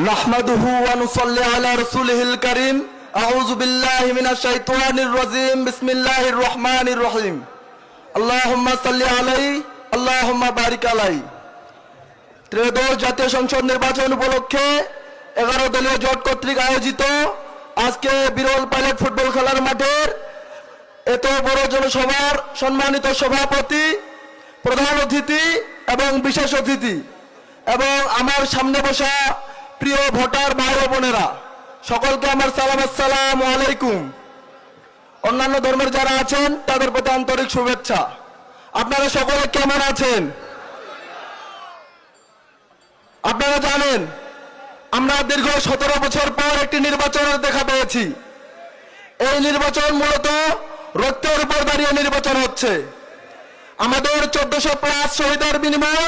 نحمده ونصلي على رسوله الكريم أعوذ بالله من الشيطان الرجيم بسم الله الرحمن الرحيم اللهم صل عليه اللهم بارك عليه ত্রয়োদশ জাতীয় সংসদ নির্বাচন উপলক্ষে এগারো দলীয় জোট কর্তৃক আয়োজিত আজকে বিরল পাইলট ফুটবল খেলার মাঠের এত বড় জনসভার সম্মানিত সভাপতি প্রধান অতিথি এবং বিশেষ অতিথি এবং আমার সামনে বসা প্রিয় ভোটার ভাই বোনেরা, সকলকে আমার সালাম, আসসালাম আলাইকুম। অন্যান্য ধর্মের যারা আছেন, তাদের প্রতি আন্তরিক শুভেচ্ছা। আপনারা সকলে কেমন আছেন? আপনারা জানেন, আমরা দীর্ঘ সতেরো বছর পর একটি নির্বাচনের দেখা পেয়েছি। এই নির্বাচন মূলত রক্তের উপর দাঁড়িয়ে নির্বাচন হচ্ছে। আমাদের চোদ্দশো প্লাস শহীদের বিনিময়ে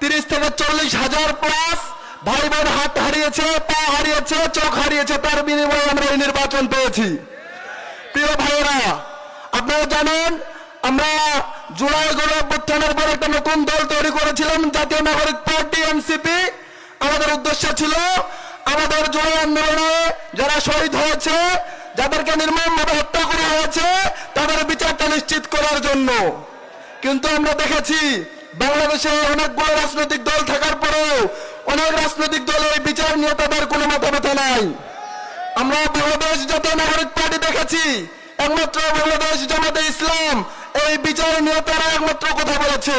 তিরিশ থেকে চল্লিশ হাজার প্লাস ভাই বোন হাত হারিয়েছে, পা হারিয়েছে, চোখ হারিয়েছে, তার বিনিময়ে আমরা এই নির্বাচন পেয়েছি। প্রিয় ভাইয়েরা, আপনারা জানেন, আমরা জুলাই গণ অভ্যুত্থানের পর একটা নতুন দল তৈরি করেছিলাম, জাতীয় নাগরিক পার্টি, এনসিপি। আমাদের উদ্দেশ্য ছিল, আমাদের জুলাই আন্দোলনে যারা শহীদ হয়েছে, যাদেরকে নির্মমভাবে হত্যা করা হয়েছে, তাদের বিচারটা নিশ্চিত করার জন্য। কিন্তু আমরা দেখেছি, বাংলাদেশে অনেকগুলো রাজনৈতিক দল থাকার পরেও অনেক রাজনৈতিক দল বিচার নিয়ে তাদের কোনো মাথা নাই। আমরা বাংলাদেশ জাতীয় নাগরিক পার্টি দেখেছি, একমাত্র বাংলাদেশ জামাতে ইসলাম। এই বিচার নিয়ে তারা একমাত্র কথা বলেছে।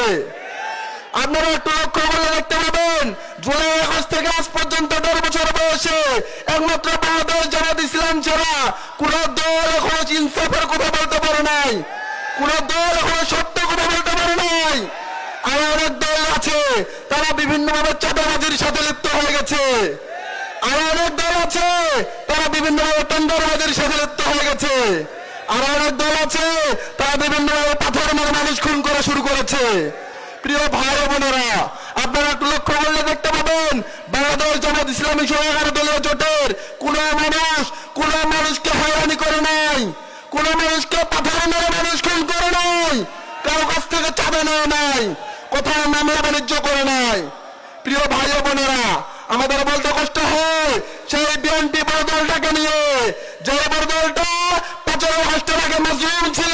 আপনারা একটু লক্ষ্য করলে দেখতে পাবেন, জুলাই আগস্ট থেকে আজ পর্যন্ত দেড় বছর বয়সে একমাত্র বাংলাদেশ জামাত ইসলাম ছাড়া কোন দল এখনও ইনসাফের কথা বলতে পারে নাই। কোন দল এখনও সত্য কথা বলতে পারে নাই আর অনেক দল আছে তারা বিভিন্নভাবে চাঁদাবাজির সাথে লিপ্ত হয়ে গেছে। আর অনেক দল আছে, তারা বিভিন্নভাবে টেন্ডারবাজির সাথে লিপ্ত হয়ে গেছে। আর অনেক দল আছে, তারা বিভিন্নভাবে পাথর মেরে মানুষ খুন করা শুরু করেছে। প্রিয় ভাই বোনেরা, আপনারা একটু লক্ষ্য করলে দেখতে পাবেন, বাংলাদেশ জামাত ইসলামী সহ দলীয় জোটের কোন মানুষ, কোন মানুষকে হয়রানি করে নাই, কোন মানুষকে পাথর মেরে মানুষ খুন করে নাই, কারও কাছ থেকে চাঁদা নেয় নাই, কোথাও মামলা বাণিজ্য করে নাই। প্রিয় ভাই বোনেরা, আমাদের বলতে কষ্ট হয় সেই বিএনপি বড় দলটাকে নিয়ে। যে বড় দলটা পনেরো আগস্টের আগে মাজলুম ছিল।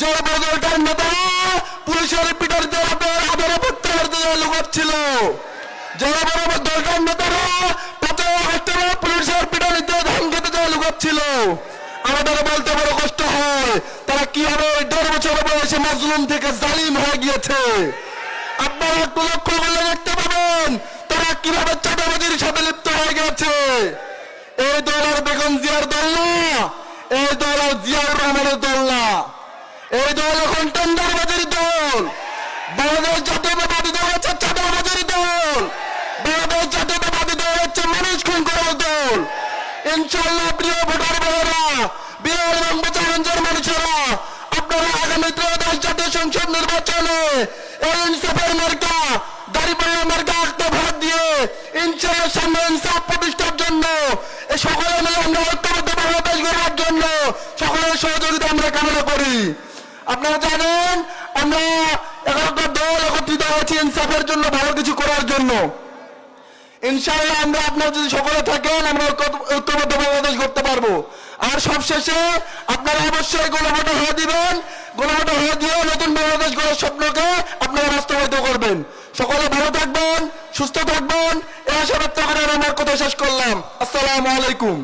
যে বড় দলটার নেতারা পুলিশের পিটার দেওয়াতে আদরে প্রত্যাহার দিয়ে লুকাচ্ছিল। যে বড় দলটার নেতারা পনেরো আগস্টের আগে পুলিশের পিটারিতে ধান খেতে যায় লুকাচ্ছিল। আমাদের বলতে বড় কষ্ট হয়, তারা কীভাবে দেড় বছর বয়সে মাজলুম থেকে জালিম হয়ে গিয়েছে। আপনারা একটু লক্ষ্য দেখতে পাবেন। তারা কীভাবে চাঁদাবাজির সাথে লিপ্ত হয়ে গেছে? এই দল আর বেগম জিয়ার দল না। এই দল আর জিয়াউর রহমানের দল না। এই দল এখন টেন্ডারবাজির দল। বাংলাদেশ জাতীয়তাবাদী দল হচ্ছে চাঁদাবাজির দল। বাংলাদেশ জাতীয়তাবাদী দল হচ্ছে মানুষ খুন করার দল। ইনশাল্লাহ প্রিয় ভোটার ভাইয়েরা, বিহার এবং বোচাগঞ্জের মানুষেরা, আপনারা আগামী ত্রয়োদশ জাতীয় সংসদ নির্বাচনে এই ইনসাফের মার্কা দাঁড়িপাল্লা মার্কা আঁকতে ভোট দিয়ে ইনশাল্লাহ সামনে ইনসাফ প্রতিষ্ঠার জন্য সকলে মিলে আমরা ঐক্যবদ্ধ বাংলাদেশ গড়ার জন্য সকলের সহযোগিতা আমরা কামনা করি। আপনারা জানেন, আমরা এগারোটা দল একত্রিত হয়েছি ইনসাফের জন্য ভালো কিছু করার জন্য। ইনশাআল্লাহ আমরা আপনারা যদি সকলে থাকেন, আমরা ঐক্য- ঐক্যবদ্ধ বাংলাদেশ করতে পারব। আর সবশেষে আপনারা অবশ্যই গণভোটে হয়ে দিবেন দিয়ে নতুন বাংলাদেশ স্বপ্নকে আপনারা বাস্তবায়িত করবেন। সকলে ভালো থাকবেন, সুস্থ থাকবেন। এই আশা ব্যক্ত করে আমার কথা শেষ করলাম। আসসালামু আলাইকুম।